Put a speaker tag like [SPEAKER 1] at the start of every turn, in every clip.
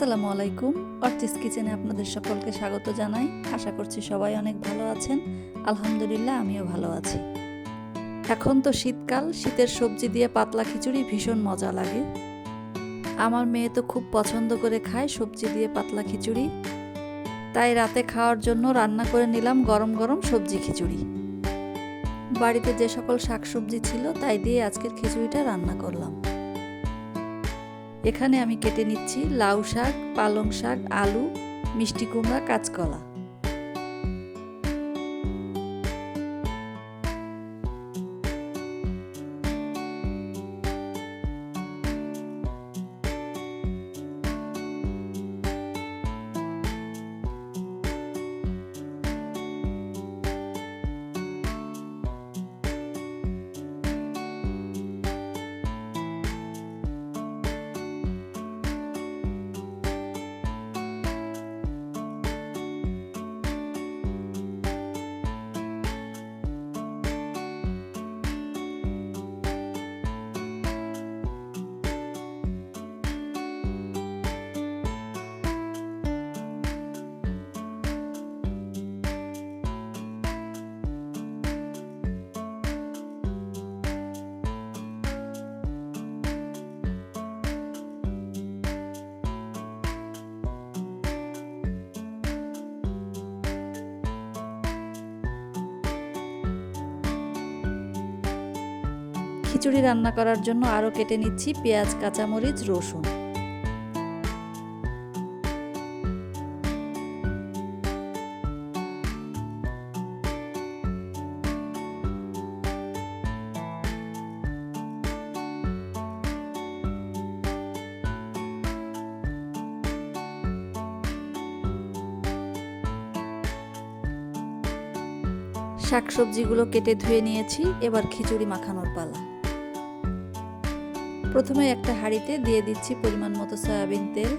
[SPEAKER 1] আসসালামু আলাইকুম। অর্চিস কিচেনে আপনাদের সকলকে স্বাগত জানাই। আশা করছি সবাই অনেক ভালো আছেন। আলহামদুলিল্লাহ, আমিও ভালো আছি। এখন তো শীতকাল, শীতের সবজি দিয়ে পাতলা খিচুড়ি ভীষণ মজা লাগে। আমার মেয়ে তো খুব পছন্দ করে খায় সবজি দিয়ে পাতলা খিচুড়ি। তাই রাতে খাওয়ার জন্য রান্না করে নিলাম গরম গরম সবজি খিচুড়ি। বাড়িতে যে সকল শাকসবজি ছিল, তাই দিয়ে আজকের খিচুড়িটা রান্না করলাম। এখানে আমি কেটে নিচ্ছি লাউ শাক পালং শাক আলু মিষ্টি কুমড়া কাঁচকলা। খিচুড়ি রান্না করার জন্য আরও কেটে নিচ্ছি পেঁয়াজ, কাঁচামরিচ, রসুন। শাকসবজিগুলো কেটে ধুয়ে নিয়েছি, এবার খিচুড়ি মাখানোর পালা। প্রথমে একটা হাঁড়িতে দিয়ে দিচ্ছি পরিমাণ মতো সয়াবিন তেল।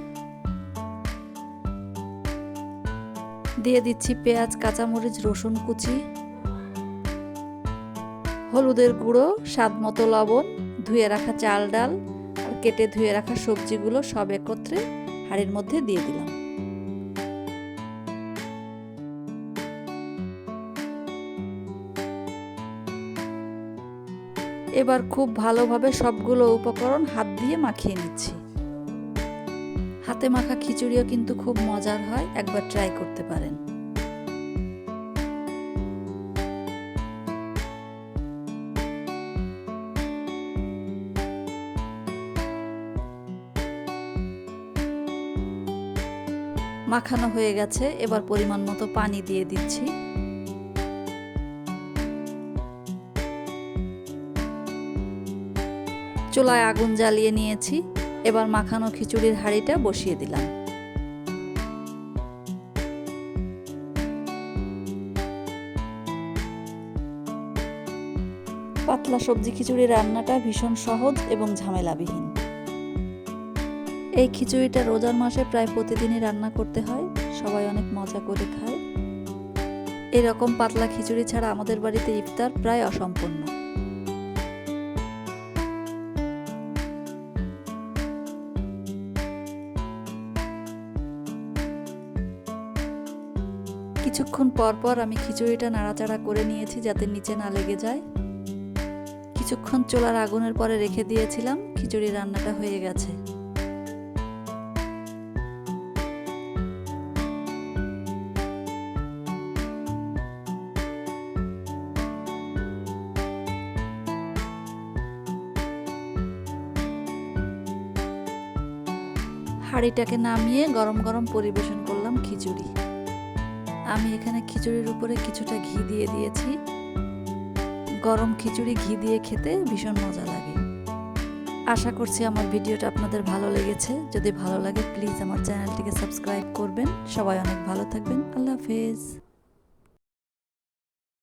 [SPEAKER 1] দিয়ে দিচ্ছি পেঁয়াজ, কাঁচামরিচ, রসুন কুচি, হলুদের গুঁড়ো, স্বাদ মতো লবণ, ধুয়ে রাখা চাল ডাল আর কেটে ধুয়ে রাখা সবজিগুলো সব একত্রে হাঁড়ির মধ্যে দিয়ে দিলাম। এবার খুব ভালোভাবে সবগুলো উপকরণ হাত দিয়ে মাখিয়ে নিচ্ছি। হাতে মাখা খিচুড়িও কিন্তু খুব মজার হয়, একবার ট্রাই করতে পারেন। মাখানো হয়ে গেছে, এবার পরিমাণ মতো পানি দিয়ে দিচ্ছি। চুলায় আগুন জ্বালিয়ে নিয়েছি। এবার মাখানো খিচুড়ির হাঁড়িটা বসিয়ে দিলাম। পাতলা সবজি খিচুড়ি রান্নাটা ভীষণ সহজ এবং ঝামেলাবিহীন। এই খিচুড়িটা রোজার মাসে প্রায় প্রতিদিনই রান্না করতে হয়। সবাই অনেক মজা করে খায়। এরকম পাতলা খিচুড়ি ছাড়া আমাদের বাড়িতে ইফতার প্রায় অসম্পূর্ণ। কিছুক্ষণ পর পর আমি খিচুড়িটা নাড়াচাড়া করে নিয়েছি যাতে নিচে না লেগে যায়। কিছুক্ষণ চোলার আগুনের পরে রেখে দিয়েছিলাম, খিচুড়ি রান্নাটা হয়ে গেছে। হাঁড়িটাকে নামিয়ে গরম গরম পরিবেশন করলাম খিচুড়ি। আমি এখানে খিচুড়ির উপরে কিছুটা ঘি দিয়ে দিয়েছি। গরম খিচুড়ি ঘি দিয়ে খেতে ভীষণ মজা লাগে। আশা করছি আমার ভিডিওটা আপনাদের ভালো লেগেছে। যদি ভালো লাগে প্লিজ আমার চ্যানেলটিকে সাবস্ক্রাইব করবেন। সবাই অনেক ভালো থাকবেন। আল্লাহ হাফেজ।